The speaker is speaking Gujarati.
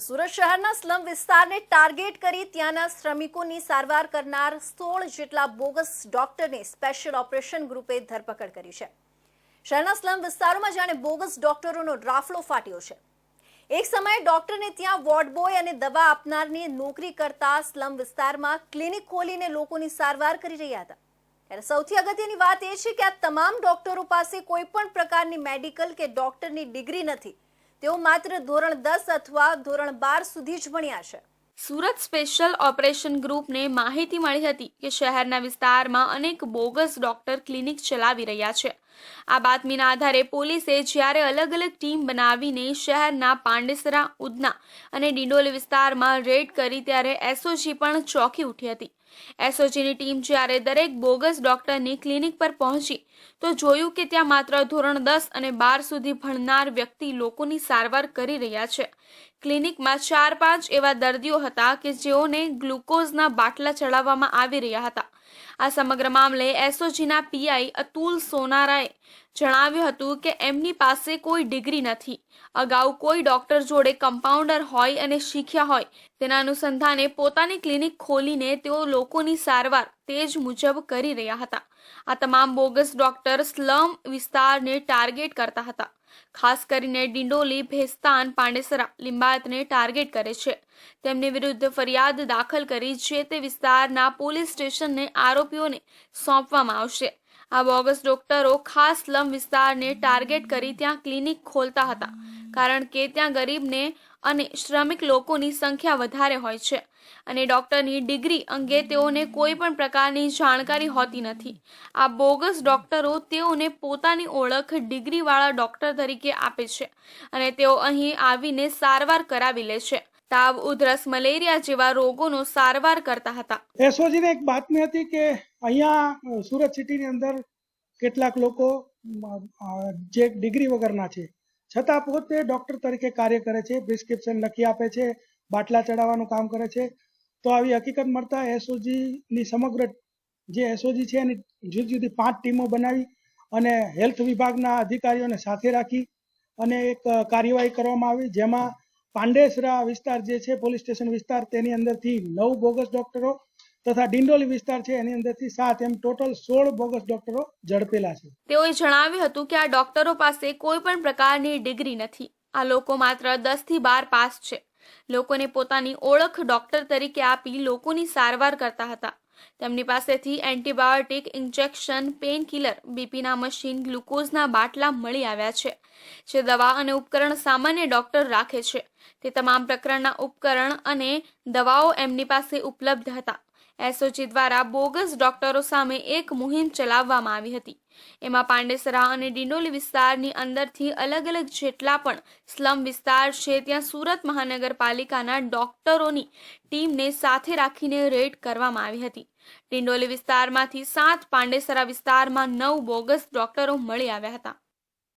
સુરત શહેરના સ્લમ વિસ્તારને ટાર્ગેટ કરી ત્યાંના શ્રમિકોની સારવાર કરનાર સોળ જેટલા બોગસ ડોક્ટરને સ્પેશિયલ ઓપરેશન ગ્રુપે ધરપકડ કરી છે. શહેરના સ્લમ વિસ્તારોમાં જાણે બોગસ ડોક્ટરોનો રાફલો ફાટ્યો છે. એક સમયે ડોક્ટરને ત્યાં વોર્ડ બોય અને દવા આપનારની નોકરી કરતા સ્લમ વિસ્તારમાં ક્લિનિક ખોલીને લોકોની સારવાર કરી રહ્યા હતા. ત્યારે સૌથી અગત્યની વાત એ છે કે આ તમામ ડોક્ટરો પાસે કોઈ પણ પ્રકારની મેડિકલ કે ડોક્ટરની ડિગ્રી નથી. તેઓ માત્ર ધોરણ દસ અથવા ધોરણ બાર સુધી જ ભણ્યા છે. સુરત સ્પેશિયલ ઓપરેશન ગ્રુપને માહિતી મળી હતી કે શહેરના વિસ્તારમાં અનેક બોગસ ડોક્ટર ક્લિનિક ચલાવી રહ્યા છે. આ બાતમીના આધારે પોલીસે જ્યારે અલગ અલગ ટીમ બનાવીને શહેરના પાંડેસરા, ઉધના અને ડિંડોલી વિસ્તારમાં રેડ કરી ત્યારે એસઓજી પણ ચોંકી ઉઠી હતી. એસઓજીની ટીમ જ્યારે દરેક બોગસ ડોક્ટરની ક્લિનિક પર પહોંચી, તો જોયું કે ત્યાં માત્ર ધોરણ દસ અને બાર સુધી ભણનાર વ્યક્તિ લોકોની સારવાર કરી રહ્યા છે. ક્લિનિકમાં ચાર પાંચ એવા દર્દીઓ હતા કે જેઓને ગ્લુકોઝના બાટલા ચડાવવામાં આવી રહ્યા હતા. આ સમગ્ર મામલે એસઓજીના પીઆઈ અતુલ સોનારાએ જણાવ્યું હતું કે એમની પાસે કોઈ ડિગ્રી નથી. અગાઉ કોઈ ડોક્ટર જોડે કમ્પાઉન્ડર હોય અને શીખ્યા હોય, તેના અનુસંધાને પોતાની ક્લિનિક ખોલીને તેઓ લોકોની સારવાર તે જ મુજબ કરી રહ્યા હતા. આ તમામ બોગસ ડોક્ટર સ્લમ વિસ્તારને ટાર્ગેટ કરતા હતા. ખાસ કરીને ડિંડોલી, ભેસ્તાન, પાંડેસરા, લિંબાયતને ટાર્ગેટ કરે છે. તેમની વિરુદ્ધ ફરિયાદ દાખલ કરી જે તે વિસ્તારના પોલીસ સ્ટેશનને આરોપીઓને સોંપવામાં આવશે. આ બોગસ ડોક્ટરો ખાસ સ્લમ વિસ્તારને ટાર્ગેટ કરી ત્યાં ક્લિનિક ખોલતા હતા, કારણ કે ત્યાં ગરીબને અને શ્રમિક લોકોની સંખ્યા વધારે હોય છે. અને ડૉક્ટરની ડિગ્રી અંગે તેઓને કોઈ પણ પ્રકારની જાણકારી હોતી નથી. આ બોગસ ડૉક્ટરો તેઓને પોતાની ઓળખ ડિગ્રીવાળા ડૉક્ટર તરીકે આપે છે અને તેઓ અહીં આવીને સારવાર કરાવી લે છે. તાવ, ઉધરસ, મલેરિયા જેવા રોગોનો સારવાર કરતા હતા. એસઓજીને એક બાતમી હતી કે અહીંયા સુરત સિટીની અંદર કેટલાક લોકો જે ડિગ્રી વગરના છે. છતાં પોતે ડોક્ટર તરીકે કાર્ય કરે છે, પ્રિસ્ક્રિપ્શન લખી આપે છે, બાટલા ચડાવવાનું કામ કરે છે. તો આવી હકીકત મળતા એસઓજીની સમગ્ર જે એસઓજી છે એની જુદી જુદી પાંચ ટીમો બનાવી અને હેલ્થ વિભાગના અધિકારીઓને સાથે રાખી અને એક કાર્યવાહી કરવામાં આવી, જેમાં પાંડેસરા વિસ્તાર જે છે, પોલીસ સ્ટેશન વિસ્તાર, તેની અંદરથી નવ બોગસ ડોક્ટરો તથા ડિંડોલી વિસ્તાર છે, એની અંદરથી સાત. એમ ટોટલ સોળ બોગસ ડોક્ટરો ઝડપેલા છે. તેઓએ જણાવ્યું હતું કે આ ડોક્ટરો પાસે કોઈ પણ પ્રકારની ડિગ્રી નથી. આ લોકો માત્ર દસથી બાર પાસ છે. લોકોને પોતાની ઓળખ ડોક્ટર તરીકે આપી લોકોની સારવાર કરતા હતા. તેમની પાસેથી એન્ટીબાયોટિક ઇન્જેક્શન, પેઇનકિલર, બીપીના મશીન, ગ્લુકોઝના બાટલા મળી આવ્યા છે. જે દવા અને ઉપકરણ સામાન્ય ડોક્ટર રાખે છે. તે તમામ પ્રકરણના ઉપકરણ અને દવાઓ એમની પાસે ઉપલબ્ધ હતા. એસઓજી દ્વારા બોગસ ડોક્ટરો સામે એક મુહિમ ચલાવવામાં આવી હતી. એમાં પાંડેસરા અને ડિંડોલી વિસ્તારની અંદરથી અલગ અલગ જેટલા પણ સ્લમ વિસ્તાર છે, ત્યાં સુરત મહાનગરપાલિકાના ડોક્ટરોની ટીમને સાથે રાખીને રેડ કરવામાં આવી હતી. ડિંડોલી વિસ્તારમાંથી સાત પાંડેસરા વિસ્તારમાં નવ બોગસ ડોક્ટરો મળી આવ્યા હતા.